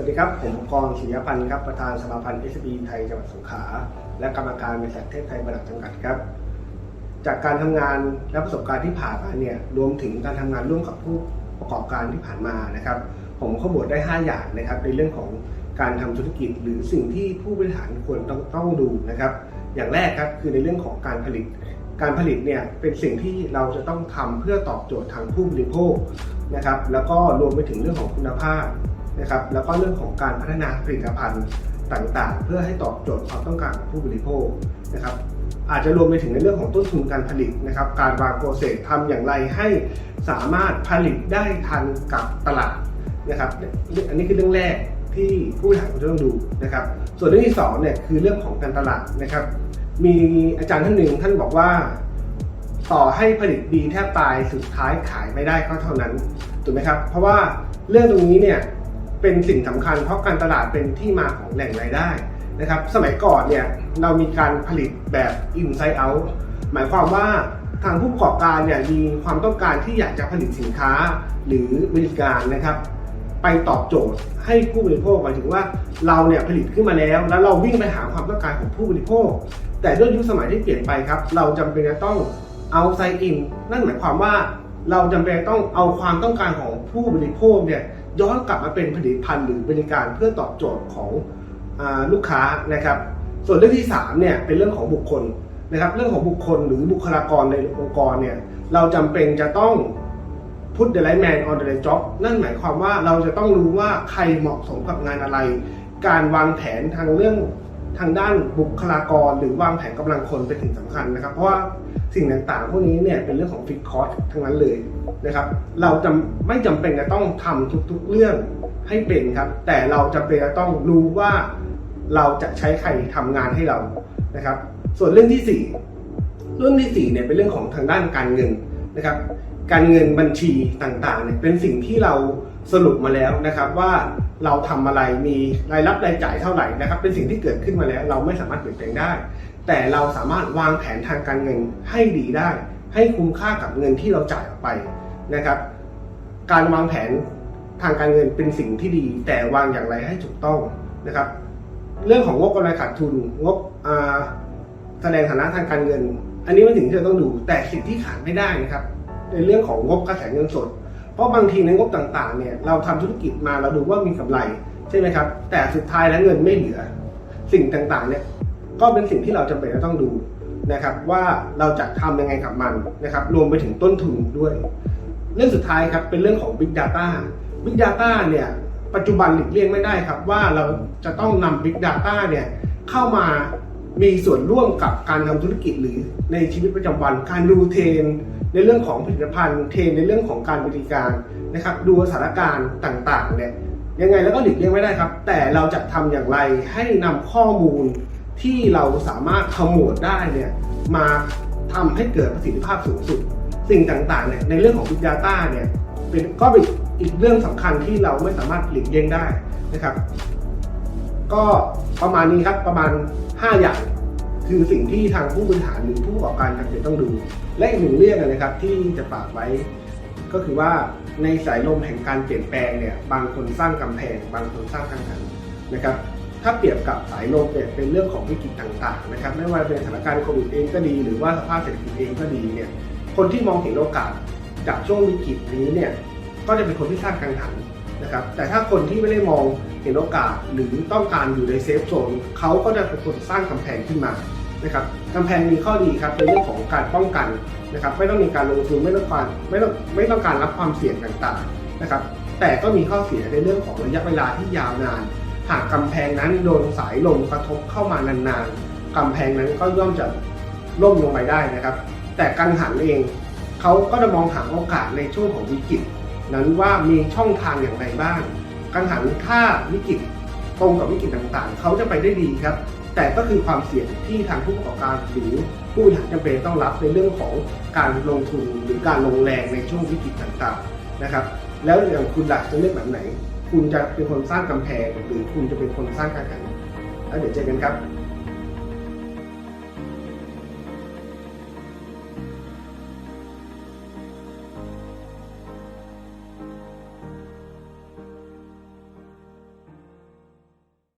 วัสดีครับ ผมกรณ์ศิริยพันธ์ครับประธานสมาพันธ์ s อ b ไทยจังหวัดสงขลาและกรรมการบริษัทเทพไทยบริษัทจำกัดครับ จากการทำงานและประสบการณ์ที่ผ่านมาเนี่ยรวมถึงการทำงานร่วมกับผู้ประกอบการที่ผ่านมานะครับ ผมขบวดได้ 5 อย่างนะครับในเรื่องของการทำธุรกิจ หรือสิ่งที่ผู้บริหารควรต้องต้องดูนะครับ อย่างแรกครับคือในเรื่องของการผลิตการผลิตเนี่ยเป็นสิ่งที่เราจะต้องทำเพื่อตอบโจทย์ทางผู้บริโภคนะครับ แล้วก็รวมไปถึงเรื่องของคุณภาพ นะครับแล้วก็เรื่องของการพัฒนาผลิตภัณฑ์ต่างๆ เพื่อให้ตอบโจทย์ความต้องการของผู้บริโภคนะครับอาจจะรวมไปถึงในเรื่องของต้นทุนการผลิตนะครับ การวางโปรเซสทำอย่างไรให้สามารถผลิตได้ทันกับตลาดนะครับอันนี้คือเรื่องแรกที่ผู้บริหารควรจะต้องดูนะครับ ส่วนเรื่องที่สองเนี่ยคือเรื่องของการตลาดนะครับ มีอาจารย์ท่านหนึ่งท่านบอกว่า ต่อให้ผลิตดีแทบตายสุดท้ายขายไม่ได้ก็เท่านั้นถูกไหมครับ เพราะว่าเรื่องตรงนี้เนี่ย เป็นสิ่งสำคัญ เพราะการตลาดเป็นที่มาของแหล่งรายได้นะครับ สมัยก่อนเนี่ยเรามีการผลิตแบบ inside out หมายความว่าทางผู้ประกอบการเนี่ยมีความต้องการที่อยากจะผลิตสินค้าหรือบริการนะครับ ไปตอบโจทย์ให้ผู้บริโภคหมายถึงว่าเราเนี่ยผลิตขึ้นมาแล้ว แล้วเราวิ่งไปหาความต้องการของผู้บริโภค แต่ด้วยยุคสมัยที่เปลี่ยนไปครับ เราจำเป็นจะต้องเอาไซอินนั่นหมายความว่าเราจำเป็นต้องเอาความต้องการของผู้บริโภคเนี่ย ย้อนกลับมาเป็นผลิตภัณฑ์หรือบริการเพื่อตอบโจทย์ของอลูกค้านะครับ ส่วนเรื่องที่3เนี่ยเป็นเรื่องของบุคคลนะครับ เรื่องของบุคคลหรือบุคลากรในองค์กรเนี่ยเราจำเป็นจะต้อง put the right man on the right job นั่นหมายความว่าเราจะต้องรู้ว่าใครเหมาะสมกับงานอะไร การวางแผนทางเรื่อง ทางด้านบุคลากรหรือวางแผนกำลังคนเป็นสิ่งสำคัญนะครับ เพราะว่าสิ่งต่างๆ พวกนี้เนี่ยเป็นเรื่องของฟิกคอร์สทั้งนั้นเลยนะครับ เราจะไม่จำเป็นจะต้องทำทุกๆเรื่องให้เป็นครับ แต่เราจำเป็นจะต้องรู้ว่าเราจะใช้ใครทำงานให้เรานะครับ ส่วนเรื่องที่สี่เรื่องที่สี่เนี่ยเป็นเรื่องของทางด้านการเงินนะครับ การเงินบัญชีต่างๆเนี่ยเป็นสิ่งที่เรา สรุปมาแล้วนะครับว่าเราทำอะไรมีรายรับรายจ่ายเท่าไหร่นะครับ เป็นสิ่งที่เกิดขึ้นมาแล้ว เราไม่สามารถเปลี่ยนแปลงได้ แต่เราสามารถวางแผนทางการเงินให้ดีได้ ให้คุ้มค่ากับเงินที่เราจ่ายออกไปนะครับ การวางแผนทางการเงินเป็นสิ่งที่ดี แต่วางอย่างไรให้ถูกต้องนะครับ เรื่องของงบกำไรขาดทุนงบอแสดงฐานะทางการเงิน อันนี้เป็นสิ่งที่เราต้องดูแต่สิ่งที่ขาดไม่ได้นะครับ ในเรื่องของงบกระแสเงินสด เพราะบางทีในงบต่างๆเนี่ยเราทำธุรกิจมาเราดูว่ามีกำไรใช่ไหมครับ แต่สุดท้ายแล้วเงินไม่เหลือ สิ่งต่างๆเนี่ยก็เป็นสิ่งที่เราจำเป็นจะต้องดูนะครับ ว่าเราจะทำยังไงกับมันนะครับ รวมไปถึงต้นทุนด้วย เรื่องสุดท้ายครับเป็นเรื่องของ Big Data Big Data เนี่ยปัจจุบันหลีกเลี่ยงไม่ได้ครับ ว่าเราจะต้องนำ Big Data เนี่ยเข้ามามีส่วนร่วมกับการทำธุรกิจหรือในชีวิตประจำวัน การดูเทรนด์ ในเรื่องของผลิตภัณฑ์เทรนในเรื่องของการบริการนะครับ ดูสถานการณ์ต่างๆเนี่ยยังไงแล้วก็หลีกเลี่ยงไม่ได้ครับ แต่เราจะทำอย่างไรให้นำข้อมูลที่เราสามารถขโมวดได้เนี่ยมาทำให้เกิดประสิทธิภาพสูงสุด สิ่งต่างๆเนี่ยในเรื่องของ Big Data เนี่ยเป็นก็เป็นอีกเรื่องสำคัญที่เราไม่สามารถหลีกเลี่ยงได้นะครับ ก็ประมาณนี้ครับประมาณ 5 อย่าง คือสิ่งที่ทางผู้บริหารหรือผู้ประกอบการจำเป็นต้องดู และอีกหนึ่งเรื่องนะครับที่จะฝากไว้ ก็คือว่าในสายลมแห่งการเปลี่ยนแปลงเนี่ยบางคนสร้างกำแพง บางคนสร้างกังหันนะครับถ้าเปรียบกับสายลมเนี่ยเป็นเรื่องของวิกฤตต่างๆนะครับไม่ว่าเป็นสถานการณ์โควิดเองก็ดี หรือว่าสภาพเศรษฐกิจเองก็ดีเนี่ยคนที่มองเห็นโอกาสจากช่วงวิกฤตนี้เนี่ยก็จะเป็นคนที่สร้างกังหันนะครับแต่ถ้าคนที่ไม่ได้มองเห็นโอกาสหรือต้องการอยู่ในเซฟโซนเขาก็จะเป็นคนสร้างกำแพงขึ้นมา นะครับกำแพงมีข้อดีครับในเรื่องของการป้องกันนะครับไม่ต้องมีการลงทุนไม่ต้องการไม่ต้องไม่ต้องการรับความเสี่ยงต่างๆนะครับแต่ก็มีข้อเสียในเรื่องของระยะเวลาที่ยาวนาน หากกำแพงนั้นโดนสายลมกระทบเข้ามานานๆกำแพงนั้นก็ย่อมจะล่มลงไปได้นะครับ แต่กังหันเองเขาก็จะมองหาโอกาสในช่วงของวิกฤต นั้นว่ามีช่องทางอย่างไรบ้าง กังหันถ้าวิกฤตตรงกับวิกฤตต่างๆ เขาจะไปได้ดีครับ แต่ก็คือความเสี่ยงที่ทางผู้ประกอบการหรือผู้บริหารจำเป็นต้องรับในเรื่องของการลงทุนหรือการลงแรงในช่วงวิกฤตต่างๆนะครับ แล้วอย่างคุณหลักจะเลือกแบบไหน คุณจะเป็นคนสร้างกำแพงหรือคุณจะเป็นคนสร้างกังขันแล้วเดี๋ยวเจอกันครับ